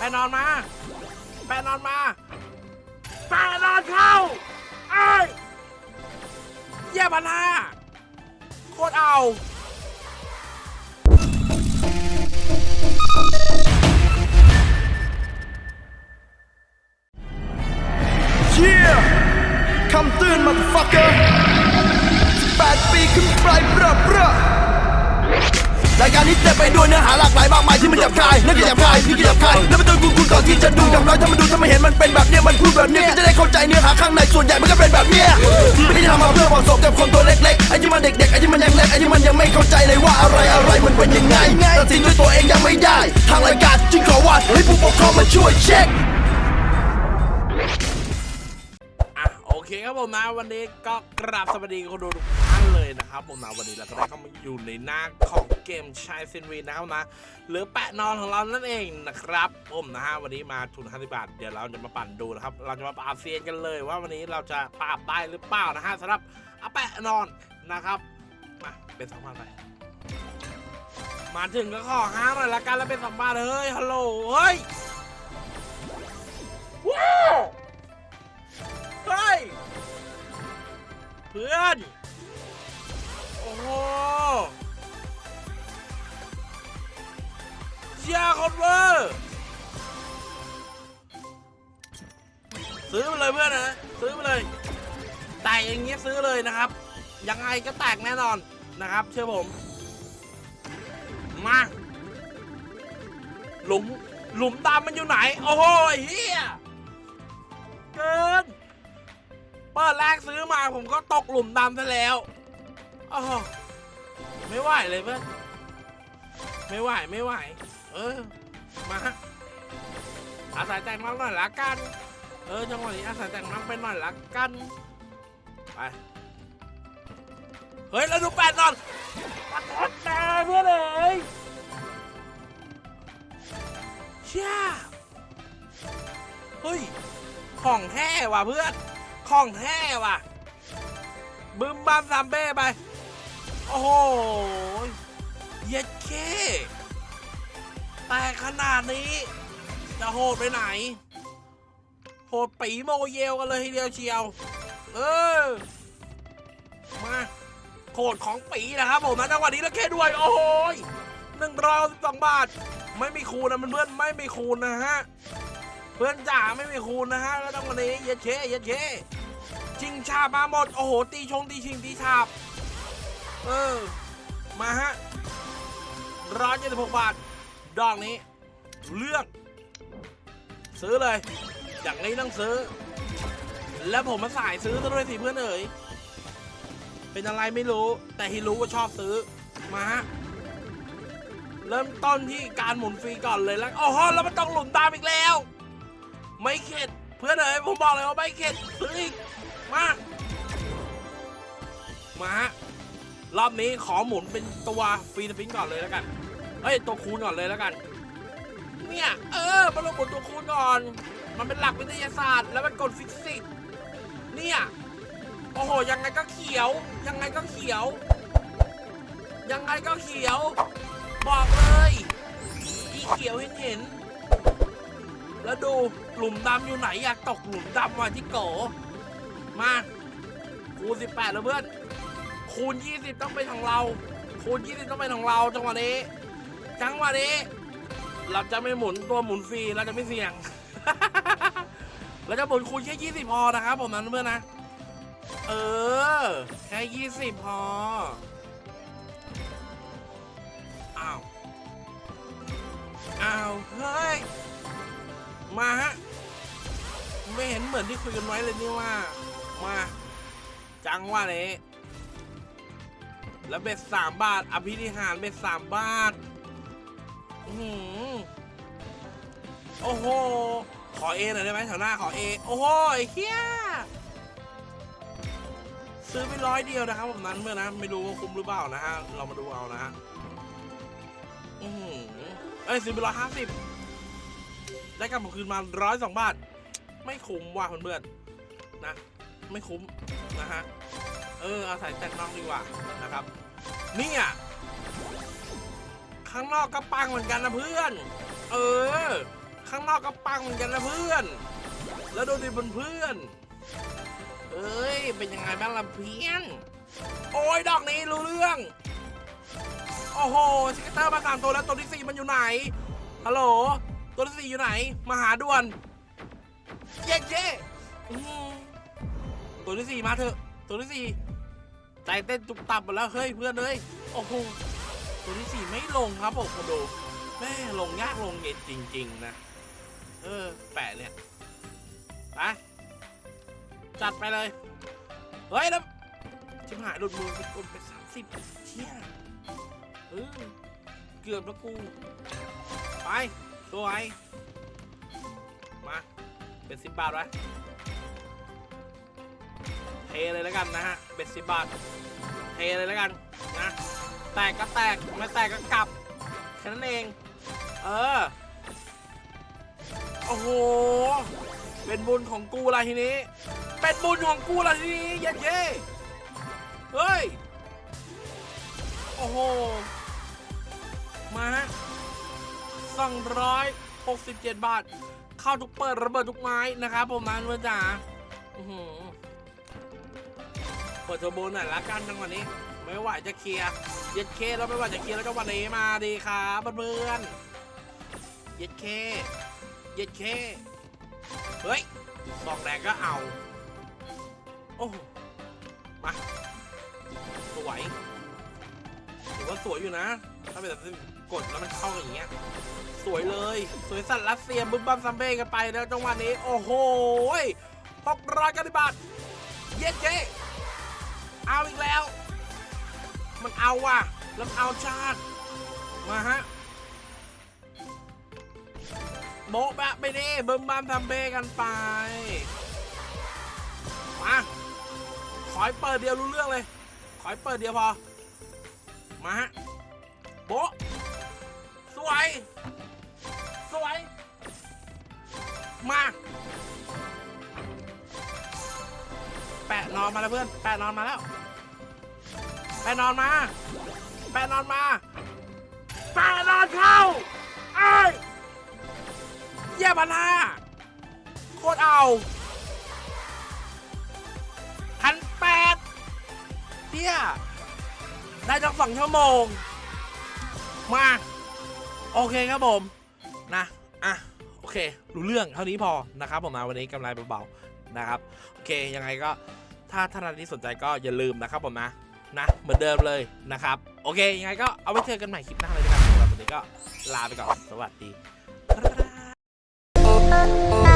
แปะนอนมา แปะนอนมา แปะนอนเข้าไอ้เยี่ยพันห้าโคตรเอาเชี่ยคำตือนมาฟักเกอร์ รายการนี้เต็มไปด้วยเนื้อหาหลากหลายมากมายที่มันหยาบคายนั่นก็หยาบคายนี่ก็หยาบคายแล้วมันต้องกูกูก่อนที่จะดูอย่างน้อยถ้ามันดูถ้ามันเห็นมันเป็นแบบเนี้ยมันพูดแบบเนี้ยก็จะได้เข้าใจเนื้อหาข้างในส่วนใหญ่มันก็เป็นแบบเนี้ยไม่ได้ทำมาเพื่อเหมาะสมกับคนตัวเล็กๆไอ้ที่มันเด็กๆไอ้ที่มันยังเล็กไอ้ที่มันยังไม่เข้าใจเลยว่าอะไรอะไรมันเป็นยังไงตัดสินด้วยตัวเองยังไม่ได้ ทางรายการจึงขอว่าให้ผู้ปกครองมาช่วยเช็คโอเคครับผมนะวันนี้ก็กราบสวัสดีคนดูทุกท่า นเลยนะครับผมนะวันนี้เราก็ได้เข้ามาอยู่ในหน้าของเกมชายเซนวีนะครับนะ หรือแปะนอนของเรานั่นเองนะครับผมนะฮะวันนี้มาทุน50บาทเดี๋ยวเราจะมาปั่นดูนะครับ เราจะมาปราบเซียนกันเลย ว่าวันนี้เราจะปราบได้หรือเปล่านะฮะสำหรับอาแปะนอนนะครับมาเป็นสองพันไปมาถึงก็ขอห้าหน่อยละกันแล้วเป็นสองพันเฮ้ยฮัลโหลเฮ้ย ซื้อไปเลยเพื่อนนะ ซื้อไปเลย แตกอย่างเงี้ยซื้อเลยนะครับ ยังไงก็แตกแน่นอนนะครับ เชื่อผม มาหลุมหลุมดำมันอยู่ไหน โอ้โหเฮียเกิน เปิดแรกซื้อมาผมก็ตกหลุมดำซะแล้วโอ้โหไม่ไหวเลยเพื่อนไม่ไหวไม่ไหว เออ มาอาศัยแต่งน้องหน่อยละกัน เออจังหวะนี้อาศัยแต่งน้องไปหน่อยละกัน ไป เฮ้ย แล้วดูแปดนอนปัดปัดแน่เพื่อนเลยเชี่ยเฮ้ย ของแท้ว่ะเพื่อน ของแท้ว่ะ บึมบัมซัมเบ้ไป โอ้โหเย็ดเคแต่ขนาดนี้ จะโหดไปไหน โหดปีโมเยลกันเลยทีเดียวเชียว เออ มาโหดของปีนะครับผมนะจังหวะนี้แล้วเคด้วย โอ้โหหนึ่งร้อยสองบาท ไม่มีคูณนะมันเพื่อนไม่มีคูณนะฮะ เพื่อนจ๋าไม่มีคูณนะฮะ แล้วต้องวันนี้เย็ดเคเย็ดเคชิงชาบมาหมด โอ้โห ตีชงตีชิงตีชาบ เออ มาฮะร้อยเจ็ดสิบหกบาท ดอกนี้เรื่องซื้อเลย อย่างนี้ต้องซื้อ แล้วผมมาสายซื้อซะด้วยสิเพื่อนเอ๋ยเป็นอะไรไม่รู้ แต่ที่รู้ว่าชอบซื้อมาฮะเริ่มต้นที่การหมุนฟรีก่อนเลยแล้วโอ้โหแล้วมันต้องหลุมตามอีกแล้ว ไม่เข็ดเพื่อนเอ๋ยผมบอกเลยว่าไม่เข็ดซื้ออีกมามาฮะรอบนี้ขอหมุนเป็นตัวฟรีสปินก่อนเลยแล้วกันเอ้ยตัวคูณก่อนเลยแล้วกัน เนี่ยเออมันลงหมุนตัวคูณก่อน มันเป็นหลักวิทยาศาสตร์ แล้วมันกดฟิสิกส์เนี่ย โอ้โห ยังไงก็เขียว ยังไงก็เขียว ยังไงก็เขียว บอกเลยอีเขียวเห็นเห็น แล้วดูหลุมดำอยู่ไหนอยากตกหลุมดำว่ะที่โกมาคูณ18 แล้วเพื่อน คูณ 20 ต้องเป็นของเรา คูณ 20 ต้องเป็นของเราจังหวะนี้ จังหวะนี้ เราจะไม่หมุนตัวหมุนฟรี เราจะไม่เสี่ยง เราจะหมุนคูณแค่ 20 พอนะครับผมนะเพื่อนนะ เออ แค่ 20 พอ อ้าว อ้าว เฮ้ย มาฮะ ไม่เห็นเหมือนที่คุยกันไว้เลยนี่ว่า มา จังว่านี้แล้วเบ็ดสามบาท อภินิหารเบ็ดสามบาท อื้อหือโอ้โห ขอเอหน่อยได้ไหมแถวหน้าขอเอโอ้โหไอ้เฮียซื้อไปร้อยเดียวนะครับผมนั้นเมื่อนะไม่รู้ว่าคุ้มหรือเปล่านะฮะเรามาดูเอานะฮะอืออเอ้ยซื้อไปร้อยห้าสิบได้กลับมาคืนมาร้อยสองบาท ไม่คุ้มว่ะเพื่อนๆนะ ไม่คุ้มนะฮะเอออาศัยแต่งนอกดีกว่านะครับเนี่ยข้างนอกก็ปังเหมือนกันนะเพื่อน เออ ข้างนอกก็ปังเหมือนกันนะเพื่อน แล้วดูดิบนเพื่อน เอ้ย เป็นยังไงบ้างล่ะเพื่อน โอ้ยดอกนี้รู้เรื่อง โอ้โหสเกตเตอร์มาสามตัวแล้วตัวที่สี่มันอยู่ไหน ฮัลโหล ตัวที่สี่อยู่ไหน มาหาด่วน เย้เย้ตัวที่สี่มาเถอะ ตัวที่สี่ใจเต้นตุบตับหมดแล้วเฮ้ยเพื่อนเอ้ยโอ้โหตัวที่สี่ไม่ลงครับผมมาดูแม่ลงยากลงเย็นจริง ๆ นะ เออ แปะเนี่ยไปจัดไปเลย เฮ้ยแล้วชิบหายหลุดมือไปกดไปสามสิบเชี่ยเออเกือบแล้วกู ไปสวยมา เป็นสิบบาทไว้เทเลยแล้วกันนะฮะ เป็นสิบบาท เทเลยแล้วกันนะ แตกก็แตก ไม่แตกก็กลับแค่นั้นเอง เออ โอ้โห เป็นบุญของกูละทีนี้ เป็นบุญของกูละทีนี้เย้เย้เฮ้ย โอ้โห มาฮะสองร้อยหกสิบเจ็ดบาท เข้าทุกเปิดระเบิดทุกไม้นะครับผมนะเพื่อนจ๋าอื้อหือเปิดเทอร์โบหน่อยละกันจังหวะนี้ ไม่ไหวจะเคลียร์เย็ดเคแล้วไม่ไหวจะเคลียร์แล้วก็วันนี้มาดีครับเพื่อนเย็ดเค ย็ดเคเฮ้ยสองแรงก็เอา โอ้โหมาสวยถือว่าสวยอยู่นะ ถ้าเป็นแบบกดแล้วมันเข้าอย่างเงี้ย สวยเลย สวยสัตว์รัสเซียบึ้มบัมซัมเบ้กันไปแล้วจังหวะนี้ โอ้โหหกร้อยกันบาทเย็ดเจ๊เอาอีกแล้ว มันเอาว่ะ แล้วเอาชาติ มาฮะ โบ๊ะแบะไปดิบึ้มบ้ามทำเบกันไปมาขอให้เปิดเดียวรู้เรื่องเลยขอให้เปิดเดียวพอ มาฮะโบะสวย สวย มาแปะนอนมาแล้วเพื่อน แปะนอนมาแล้ว แปะนอนมา แปะนอนมา แปะนอนเข้าไอ้ ยเยี่ยมนาโคตรเอาพันแปดเที่ยได้จังสองชั่วโมง มา โอเคครับผมนะอะโอเค รู้เรื่องเท่านี้พอนะครับผมนะวันนี้กำไรเบาๆนะครับ โอเคยังไงก็ถ้าท่านที่สนใจก็อย่าลืมนะครับผมนะนะ เหมือนเดิมเลยนะครับ โอเคยังไงก็เอาไว้เจอกันใหม่คลิปหน้าเลยนะครับสำหรับวันนี้ก็ลาไปก่อน สวัสดี Thank you.